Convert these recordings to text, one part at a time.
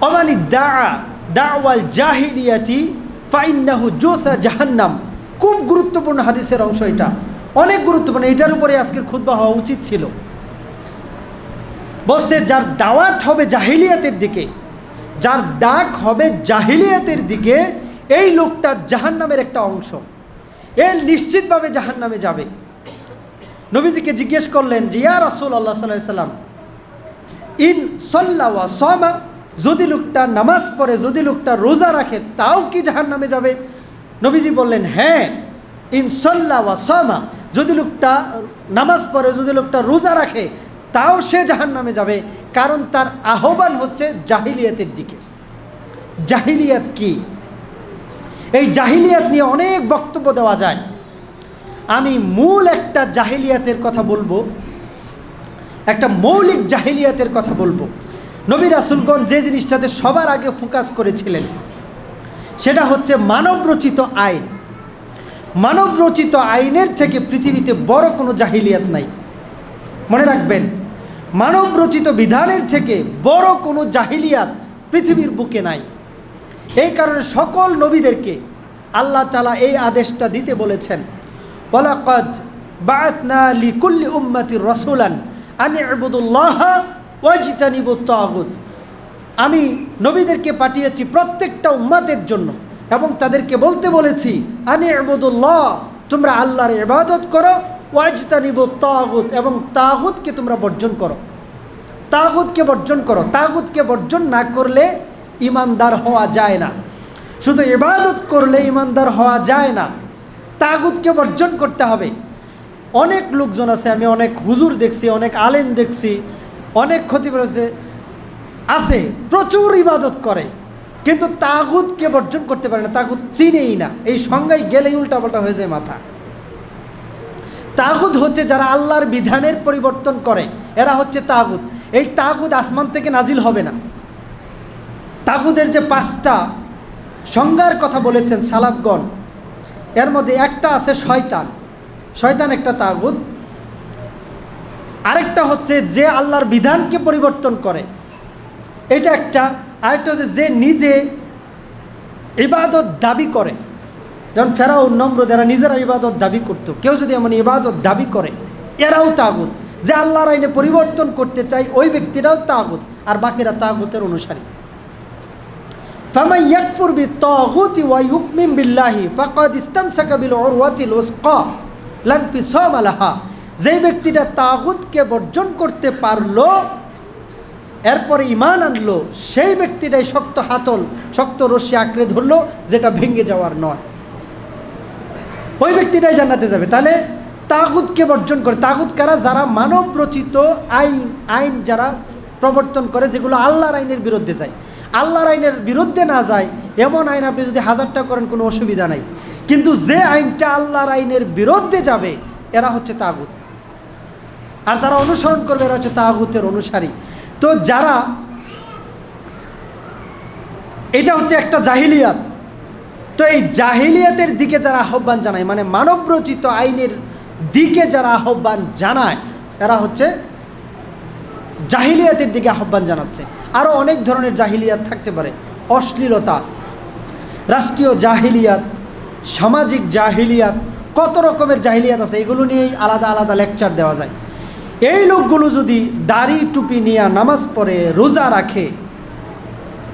অমানি দা দাওয়াল জাহিলিয়াতি, ফাইন্নাহু জোসা জাহান্নাম। খুব গুরুত্বপূর্ণ হাদিসের অংশ এটা। অনেক গুরুত্বপূর্ণ। এটার উপরে আজকের খুদ্া হওয়া উচিত ছিল। বসে যার দাওয়াত হবে জাহিলিয়াতের দিকে, যার ডাক হবে জাহিলিয়াতের দিকে, এই লোকটা জাহান্নামের একটা অংশ। এর নিশ্চিতভাবে জাহান্নামে যাবে। নবীজিকে জিজ্ঞেস করলেন যে, ইয়া রসুল আল্লাহ সাল্লাহ সাল্লাম ইন সল্লাওয়া সমা যদি লোকটা নামাজ পড়ে, যদি লোকটা রোজা রাখে, তাও কি জাহান নামে যাবে? নবীজি বললেন হ্যাঁ ইন সল্লাওয়া সমা। যদি লোকটা নামাজ পড়ে, যদি লোকটা রোজা রাখে, তাও সে জাহান নামে যাবে। কারণ তার আহ্বান হচ্ছে জাহিলিয়াতের দিকে। জাহিলিয়াত কি? এই জাহিলিয়াত নিয়ে অনেক বক্তব্য দেওয়া যায়। আমি মূল একটা জাহিলিয়াতের কথা বলব, একটা মৌলিক জাহিলিয়াতের কথা বলব। নবী রাসুলগঞ্জ যে জিনিসটাতে সবার আগে ফোকাস করেছিলেন, সেটা হচ্ছে মানবরচিত আইন। মানবরচিত আইনের থেকে পৃথিবীতে বড় কোনো জাহিলিয়াত নাই। মনে রাখবেন, মানবরচিত বিধানের থেকে বড় কোনো জাহিলিয়াত পৃথিবীর বুকে নাই। এই কারণে সকল নবীদেরকে আল্লাহ তালা এই আদেশটা দিতে বলেছেন, ওয়ালাকাদ বাআতনা লিকুল্লি উম্মতি রসুলান আনি আবুদুল্লাহ ওয়াজিতানিবু তাগুত। আমি নবীদেরকে পাঠিয়েছি প্রত্যেকটা উম্মাতের জন্য এবং তাদেরকে বলতে বলেছি, আনি আবুদুল্লাহ তোমরা আল্লাহর ইবাদত করো, ওয়াজতানিব তাগুত এবং তাগুতকে তোমরা বর্জন করো। তাগুতকে বর্জন করো, তাগুতকে বর্জন না করলে ইমানদার হওয়া যায় না। শুধু ইবাদত করলে ইমানদার হওয়া যায় না, তাগুতকে বর্জন করতে হবে। অনেক লোকজন আছে, আমি অনেক হুজুর দেখছি, অনেক আলেম দেখছি অনেক ক্ষতি করেছে আছে, প্রচুর ইবাদত করে, কিন্তু তাগুতকে বর্জন করতে পারে না, তাগুত চিনেই না। এই সংজ্ঞায় গেলেই উল্টাপাল্টা হয়ে যায় মাথা। তাগুদ হচ্ছে যারা আল্লাহর বিধানের পরিবর্তন করে, এরা হচ্ছে তাগুদ এই তাগুদ আসমান থেকে নাজিল হবে না। তাগুদের যে পাঁচটা সংজ্ঞার কথা বলেছেন সালাবগণ এর মধ্যে একটা আছে শয়তান। শয়তান একটা তাগুদ আরেকটা হচ্ছে যে আল্লাহর বিধানকে পরিবর্তন করে। এটা একটা। আরেকটা হচ্ছে যে নিজে ইবাদত দাবি করে। যেমন ফেরাও নম্র যারা নিজেরা ইবাদত দাবি করত। কেউ যদি এমন ইবাদত দাবি করে, এরাও তাগুত। যে আল্লাহর আইনে পরিবর্তন করতে চাই, ওই ব্যক্তিরাও তাগুত, আর বাকিরা তাগুতের অনুসারী। ফামাই ইয়াকফুর বি তাগুতি যেই ব্যক্তিটা তাগুতকে বর্জন করতে পারল, এরপরে ইমান আনলো, সেই ব্যক্তিটাই শক্ত হাতল, শক্ত রশ্মি আঁকড়ে ধরলো, যেটা ভেঙে যাওয়ার নয়। ওই ব্যক্তিটাই জানাতে যাবে। তাহলে তাগুতকে বর্জন করে, তাগুত কারা? যারা মানব রচিত আইন আইন যারা প্রবর্তন করে, যেগুলো আল্লাহর আইনের বিরুদ্ধে যায়। আল্লাহর আইনের বিরুদ্ধে না যায়, এমন আইন আপনি যদি হাজারটা করেন, কোনো অসুবিধা নাই। কিন্তু যে আইনটা আল্লাহর আইনের বিরুদ্ধে যাবে, এরা হচ্ছে তাগুত। আর যারা অনুসরণ করবে এরা হচ্ছে তাগুতের অনুসারী। তো যারা এটা হচ্ছে একটা জাহিলিয়াত। তো এই জাহিলিয়াতের দিকে যারা আহ্বান জানায় মানে মানবরচিত আইনের দিকে যারা আহ্বান জানায় এরা হচ্ছে জাহিলিয়াতের দিকে আহ্বান জানাচ্ছে। আরও অনেক ধরনের জাহিলিয়াত থাকতে পারে। অশ্লীলতা, রাষ্ট্রীয় জাহিলিয়াত, সামাজিক জাহিলিয়াত, কত রকমের জাহিলিয়াত আছে, এগুলো নিয়েই আলাদা আলাদা লেকচার দেওয়া যায়। এই লোকগুলো যদি দাড়ি টুপি নিয়ে নামাজ পড়ে, রোজা রাখে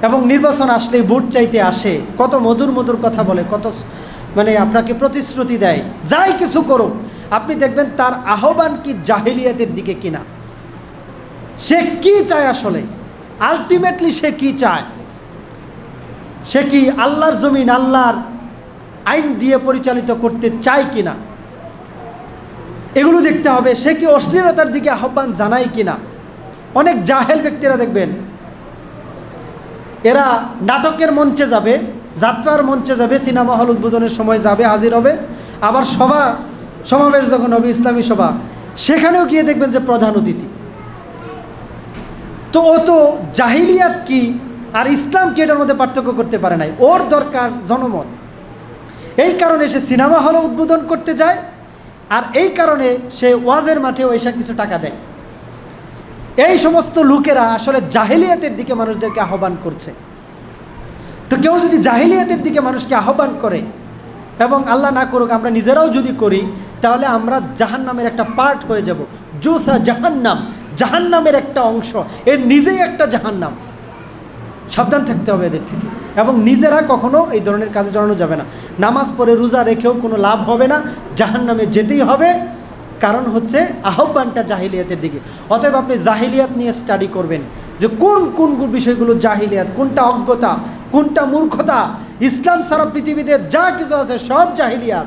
এবং নির্বাচন আসলেই ভোট চাইতে আসে, কত মধুর মধুর কথা বলে, কত মানে আপনাকে প্রতিশ্রুতি দেয়, যাই কিছু করুক, আপনি দেখবেন তার আহ্বান কি জাহিলিয়াতের দিকে কিনা। সে কি চায় আসলে? আলটিমেটলি সে কি চায়? সে কি আল্লাহর জমিন, আল্লাহর আইন দিয়ে পরিচালিত করতে চায় কিনা? এগুলো দেখতে হবে, সে কি অশ্লীলতার দিকে আহ্বান জানায় কি না অনেক জাহেল ব্যক্তিরা দেখবেন, এরা নাটকের মঞ্চে যাবে, যাত্রার মঞ্চে যাবে, সিনেমা হল উদ্বোধনের সময় যাবে, হাজির হবে। আবার সভা, সমাবেশ যখন হবে, ইসলামী সভা, সেখানেও গিয়ে দেখবেন যে প্রধান অতিথি। তো ও তো জাহিলিয়াত কি আর ইসলাম কি এটার মধ্যে পার্থক্য করতে পারে নাই? ওর দরকার জনমত। এই কারণে সে সিনেমা হল উদ্বোধন করতে যায় আর এই কারণে সে ওয়াজের মাঠেও এসে কিছু টাকা দেয়। এই সমস্ত লোকেরা আসলে জাহিলিয়াতের দিকে মানুষদেরকে আহ্বান করছে। তো কেউ যদি জাহিলিয়াতের দিকে মানুষকে আহ্বান করে এবং আল্লাহ না করুক, আমরা নিজেরাও যদি করি, তাহলে আমরা জাহান্নামের একটা পার্ট হয়ে যাব। জোসা জাহান্নাম, জাহান্নামের একটা অংশ। এর নিজেই একটা জাহান্নাম। সাবধান থাকতে হবে এদের থেকে। এবং নিজেরা কখনো এই ধরনের কাজে জড়ানো যাবে না। নামাজ পড়ে রোজা রেখেও কোনো লাভ হবে না। জাহান্নামে যেতেই হবে। কারণ হচ্ছে আহ্বানটা জাহিলিয়াতের দিকে। অতএব আপনি জাহিলিয়াত নিয়ে স্টাডি করবেন। যে কোন কোন বিষয়গুলো জাহিলিয়াত, কোনটা অজ্ঞতা, কোনটা মূর্খতা, ইসলাম সারা পৃথিবীতে যা কিছু আছে সব জাহিলিয়াত।